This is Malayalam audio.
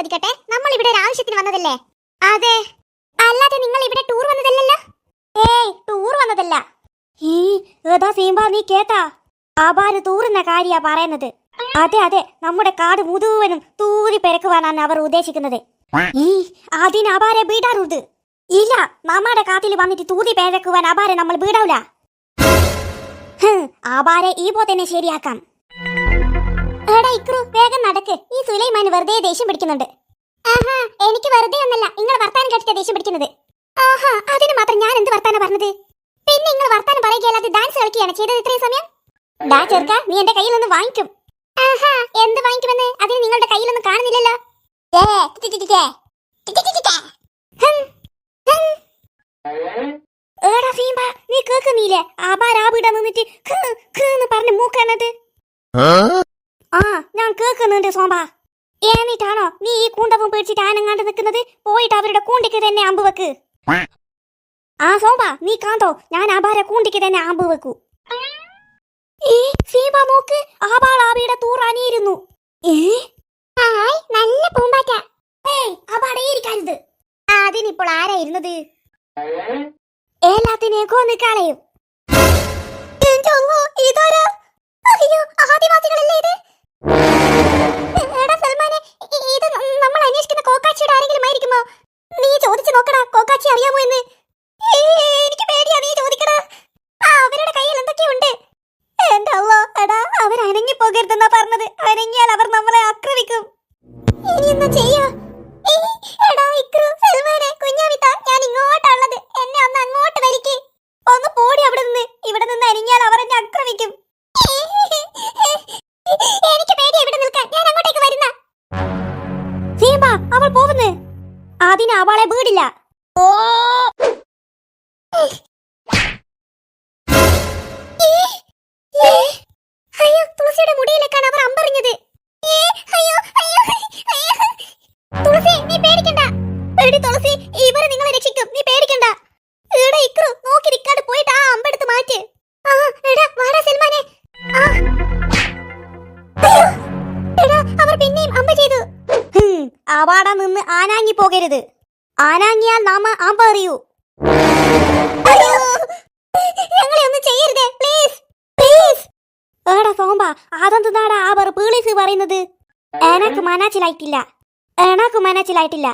ചോദിക്കട്ടെ? നമ്മൾ ഇവിടെ ഒരു ആവശ്യത്തിന് വന്നതല്ലേ? അതെ. അല്ലാതെ നിങ്ങൾ ഇവിടെ ടൂർ വന്നതല്ലല്ലോ? ഏയ് ടൂർ വന്നതല്ല. ഈ ഏതാ സീമ്പ നീ കേട്ടാ? ആബാര് തൂറുന്ന കാര്യാ പറയുന്നത്. അതെ അതെ നമ്മുടെ കാട് മുഴുവനും തൂരി പെരക്കുവാനാണ് അവർ ഉദ്ദേശിക്കുന്നത്. ഈ അതിന് അപാരെ വീടാറുത് ഇല്ല നമ്മുടെ കാട്ടിൽ വന്നിട്ട് തൂതി പേരക്കുവാൻ അപാരെ നമ്മൾ വീടാവില്ല അപാരെ ഈ പോ തന്നെ ശരിയാക്കാം. ഇക്രു വേഗം നടക്ക്. ഈ സുലൈമാൻ വെറുതെ ദേഷ്യം പിടിക്കുന്നുണ്ട്. ആഹാ എനിക്ക് വെറുതെ ഒന്നല്ല. നിങ്ങൾ വർത്താനം കേട്ടിട്ട് ദേഷ്യം പിടിക്കുന്നത്. ആഹാ അതിന് മാത്രം ഞാൻ എന്ത് വർത്താനം പറഞ്ഞത്? പിന്നെ നിങ്ങൾ വർത്താനം പറയുകയല്ലാതെ ഡാൻസ് കളിക്കുകയാണ് ചെയ്തത് ഇത്രയും സമയം? ഡാ ചേർക്ക നീ എന്റെ കയ്യിൽ നിന്ന് വാങ്ങിക്കും. ആഹാ എന്ത് വാങ്ങിക്കുമെന്ന്? അതിന് നിങ്ങളുടെ കയ്യിലൊന്നും കാണുന്നില്ലല്ലോ. ഏടാ ഫീമ്പ നീ കേക്കുന്നില്ലേ ആബാരാബിടെ നിന്നിട്ട് ഖ്, ഖ് എന്ന് പറഞ്ഞ് മൂക്കണത് ആ ഞാൻ കേൾക്കുന്നുണ്ട് സോമ്പ എന്നിട്ടാണോ നീ ഈ കൂണ്ടവും പേടിച്ചിട്ട് ആനങ്ങാണ്ട് നിൽക്കുന്നത്? പോയിട്ട് അവരുടെ കൂണ്ടിക്ക് തന്നെ അമ്പ് വെക്ക്. ആ സോമ്പ നീ കാന്തോ. ഞാൻ ആഭാര കൂണ്ടിക്ക് തന്നെ അമ്പ് വെക്കൂ. ഏ സീബ നോക്ക് ആബാൾ ആബിയുടെ തൂറാനിയിരുന്നു ഏ? ഹായ് നല്ല പൂമ്പാറ്റ. ഏയ് ആബാടെ ഇരിക്കരുത് അതിനിപ്പോൾ ആരായിരുന്നത് എല്ലാത്തിനെയും കൊന്ന് കളയും. എന്റെ അമ്മോ, പോകരുതെന്നാ പറഞ്ഞത്? അരങ്ങിയാൽ അവർ നമ്മളെ ആക്രമിക്കും. ഇനി എന്താ ചെയ്യാ എടാ ഞാൻ എന്നെ ഒന്ന് അങ്ങോട്ട് ഒന്ന് പോടി അവിടെ നിന്ന്. അവർ എന്നെ ആക്രമിക്കും. എനിക്ക് നിൽക്കാൻ. ഞാൻ അങ്ങോട്ടേക്ക് അവൾ പോകുന്നു. അതിന് അവളെ വീടില്ല. ഓ. തുളസി ഇവരെ നിങ്ങളെ രക്ഷിക്കും. നീ പേടിക്കണ്ട. എടാ ഇക്രു നോക്കി നിൽക്കാണ്ട് പോയിട്ട് ആ അമ്പെടുത്ത് മാറ്റ്. ആ എടാ വാടാ സൽമാനെ. എടാ അവർ പിന്നെയും അമ്പ ചെയ്തു. അവാട നിന്ന് ആനാങ്ങി പോകരുത്. ആനാങ്ങിയാൽ നാമ അമ്പ അറിയൂ ഞങ്ങളെ ഒന്നും ചെയ്യരുതേ പ്ലീസ് പ്ലീസ്. എടാ സോമ്പ അതെന്താടാ അവർ പോലീസ് പറയുന്നത്. എനക്ക് മനസ്സിലായിട്ടില്ല. എനക്ക് മനസ്സിലായിട്ടില്ല.